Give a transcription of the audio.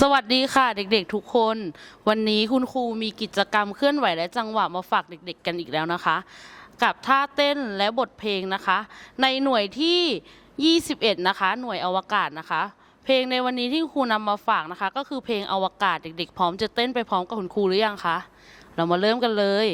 สวัสดีค่ะเด็กๆทุกคน วันนี้คุณครูมีกิจกรรมเคลื่อนไหวและจังหวะมาฝากเด็กๆกันอีกแล้วนะคะ กับท่าเต้นและบทเพลงนะคะ ในหน่วยที่ 21 นะคะ หน่วยอวกาศนะคะ เพลงในวันนี้ที่ครูนำมาฝากนะคะ ก็คือเพลงอวกาศเด็กๆ พร้อมจะเต้นไปพร้อมกับคุณครูหรือยังคะเรามาเริ่มกันเลย